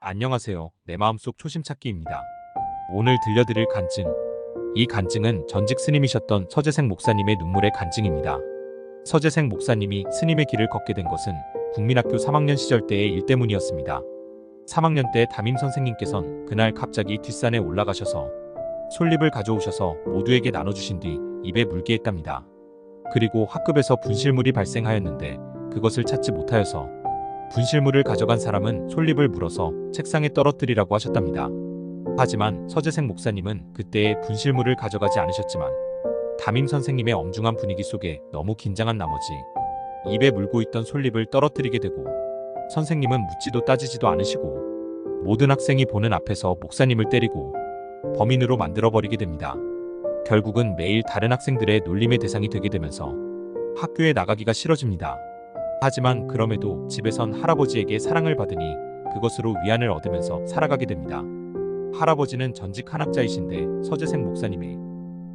안녕하세요. 내 마음속 초심 찾기입니다. 오늘 들려드릴 간증. 이 간증은 전직 스님이셨던 서재생 목사님의 눈물의 간증입니다. 서재생 목사님이 스님의 길을 걷게 된 것은 국민학교 3학년 시절 때의 일 때문이었습니다. 3학년 때 담임 선생님께선 그날 갑자기 뒷산에 올라가셔서 솔잎을 가져오셔서 모두에게 나눠주신 뒤 입에 물게 했답니다. 그리고 학급에서 분실물이 발생하였는데 그것을 찾지 못하여서 분실물을 가져간 사람은 솔잎을 물어서 책상에 떨어뜨리라고 하셨답니다. 하지만 서재생 목사님은 그때의 분실물을 가져가지 않으셨지만 담임 선생님의 엄중한 분위기 속에 너무 긴장한 나머지 입에 물고 있던 솔잎을 떨어뜨리게 되고 선생님은 묻지도 따지지도 않으시고 모든 학생이 보는 앞에서 목사님을 때리고 범인으로 만들어버리게 됩니다. 결국은 매일 다른 학생들의 놀림의 대상이 되게 되면서 학교에 나가기가 싫어집니다. 하지만 그럼에도 집에선 할아버지에게 사랑을 받으니 그것으로 위안을 얻으면서 살아가게 됩니다. 할아버지는 전직 한학자이신데 서재생 목사님의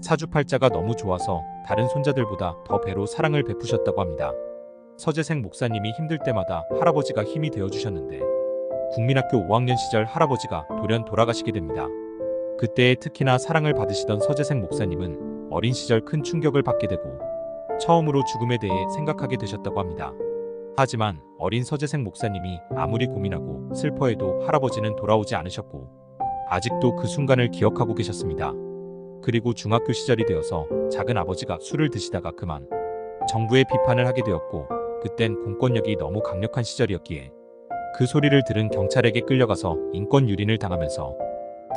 사주팔자가 너무 좋아서 다른 손자들보다 더 배로 사랑을 베푸셨다고 합니다. 서재생 목사님이 힘들 때마다 할아버지가 힘이 되어주셨는데 국민학교 5학년 시절 할아버지가 돌연 돌아가시게 됩니다. 그때에 특히나 사랑을 받으시던 서재생 목사님은 어린 시절 큰 충격을 받게 되고 처음으로 죽음에 대해 생각하게 되셨다고 합니다. 하지만 어린 서재생 목사님이 아무리 고민하고 슬퍼해도 할아버지는 돌아오지 않으셨고 아직도 그 순간을 기억하고 계셨습니다. 그리고 중학교 시절이 되어서 작은 아버지가 술을 드시다가 그만 정부의 비판을 하게 되었고 그땐 공권력이 너무 강력한 시절이었기에 그 소리를 들은 경찰에게 끌려가서 인권 유린을 당하면서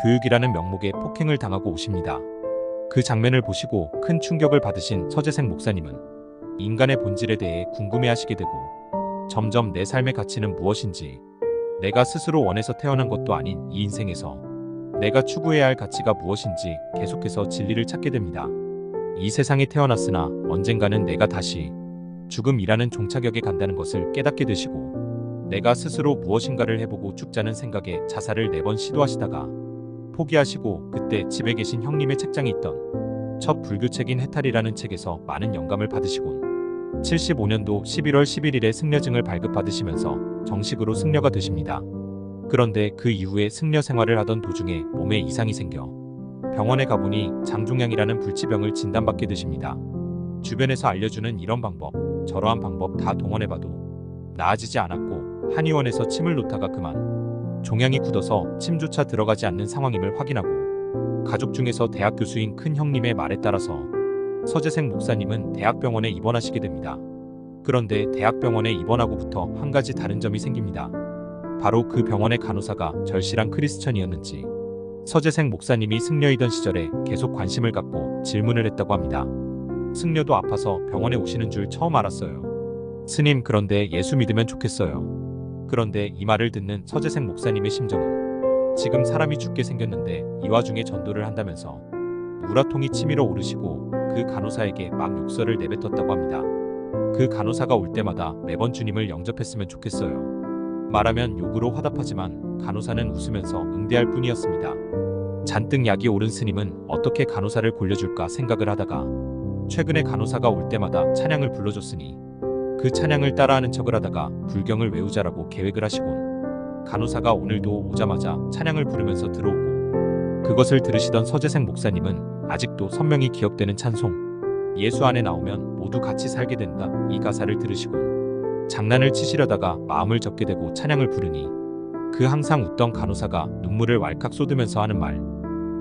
교육이라는 명목의 폭행을 당하고 오십니다. 그 장면을 보시고 큰 충격을 받으신 서재생 목사님은 인간의 본질에 대해 궁금해하시게 되고 점점 내 삶의 가치는 무엇인지 내가 스스로 원해서 태어난 것도 아닌 이 인생에서 내가 추구해야 할 가치가 무엇인지 계속해서 진리를 찾게 됩니다. 이 세상에 태어났으나 언젠가는 내가 다시 죽음이라는 종착역에 간다는 것을 깨닫게 되시고 내가 스스로 무엇인가를 해보고 죽자는 생각에 자살을 네 번 시도하시다가 포기하시고 그때 집에 계신 형님의 책장에 있던 첫 불교책인 해탈이라는 책에서 많은 영감을 받으시곤 75년도 11월 11일에 승려증을 발급받으시면서 정식으로 승려가 되십니다. 그런데 그 이후에 승려 생활을 하던 도중에 몸에 이상이 생겨 병원에 가보니 장종양이라는 불치병을 진단받게 되십니다. 주변에서 알려주는 이런 방법, 저러한 방법 다 동원해봐도 나아지지 않았고 한의원에서 침을 놓다가 그만 종양이 굳어서 침조차 들어가지 않는 상황임을 확인하고 가족 중에서 대학 교수인 큰 형님의 말에 따라서 서재생 목사님은 대학병원에 입원하시게 됩니다. 그런데 대학병원에 입원하고부터 한 가지 다른 점이 생깁니다. 바로 그 병원의 간호사가 절실한 크리스천이었는지 서재생 목사님이 승려이던 시절에 계속 관심을 갖고 질문을 했다고 합니다. 승려도 아파서 병원에 오시는 줄 처음 알았어요. 스님 그런데 예수 믿으면 좋겠어요. 그런데 이 말을 듣는 서재생 목사님의 심정은 지금 사람이 죽게 생겼는데 이 와중에 전도를 한다면서 우라통이 치밀어 오르시고 그 간호사에게 막 욕설을 내뱉었다고 합니다. 그 간호사가 올 때마다 매번 주님을 영접했으면 좋겠어요. 말하면 욕으로 화답하지만 간호사는 웃으면서 응대할 뿐이었습니다. 잔뜩 약이 오른 스님은 어떻게 간호사를 골려줄까 생각을 하다가 최근에 간호사가 올 때마다 찬양을 불러줬으니 그 찬양을 따라하는 척을 하다가 불경을 외우자라고 계획을 하시곤 간호사가 오늘도 오자마자 찬양을 부르면서 들어오고 그것을 들으시던 서재생 목사님은 아직도 선명히 기억되는 찬송 예수 안에 나오면 모두 같이 살게 된다 이 가사를 들으시곤 장난을 치시려다가 마음을 접게 되고 찬양을 부르니 그 항상 웃던 간호사가 눈물을 왈칵 쏟으면서 하는 말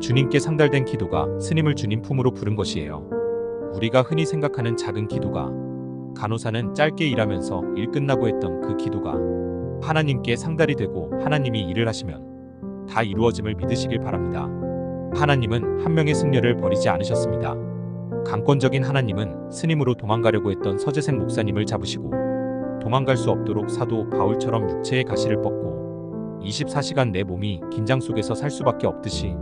주님께 상달된 기도가 스님을 주님 품으로 부른 것이에요. 우리가 흔히 생각하는 작은 기도가 간호사는 짧게 일하면서 일 끝나고 했던 그 기도가 하나님께 상달이 되고 하나님이 일을 하시면 다 이루어짐을 믿으시길 바랍니다. 하나님은 한 명의 승려를 버리지 않으셨습니다. 강권적인 하나님은 스님으로 도망가려고 했던 서재생 목사님을 잡으시고 도망갈 수 없도록 사도 바울처럼 육체의 가시를 뻗고 24시간 내 몸이 긴장 속에서 살 수밖에 없듯이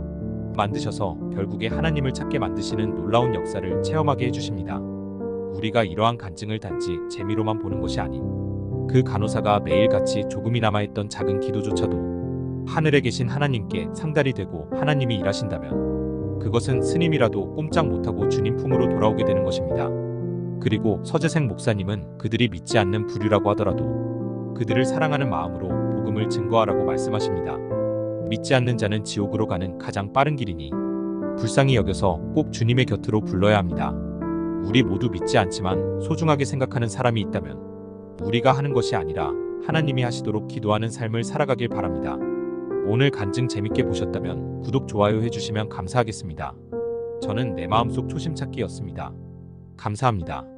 만드셔서 결국에 하나님을 찾게 만드시는 놀라운 역사를 체험하게 해주십니다. 우리가 이러한 간증을 단지 재미로만 보는 것이 아닌 그 간호사가 매일같이 조금이나마 했던 작은 기도조차도 하늘에 계신 하나님께 상달이 되고 하나님이 일하신다면 그것은 스님이라도 꼼짝 못하고 주님 품으로 돌아오게 되는 것입니다. 그리고 서재생 목사님은 그들이 믿지 않는 부류라고 하더라도 그들을 사랑하는 마음으로 죽음을 증거하라고 말씀하십니다. 믿지 않는 자는 지옥으로 가는 가장 빠른 길이니 불쌍히 여겨서 꼭 주님의 곁으로 불러야 합니다. 우리 모두 믿지 않지만 소중하게 생각하는 사람이 있다면 우리가 하는 것이 아니라 하나님이 하시도록 기도하는 삶을 살아가길 바랍니다. 오늘 간증 재밌게 보셨다면 구독, 좋아요 해주시면 감사하겠습니다. 저는 내 마음속 초심 찾기였습니다. 감사합니다.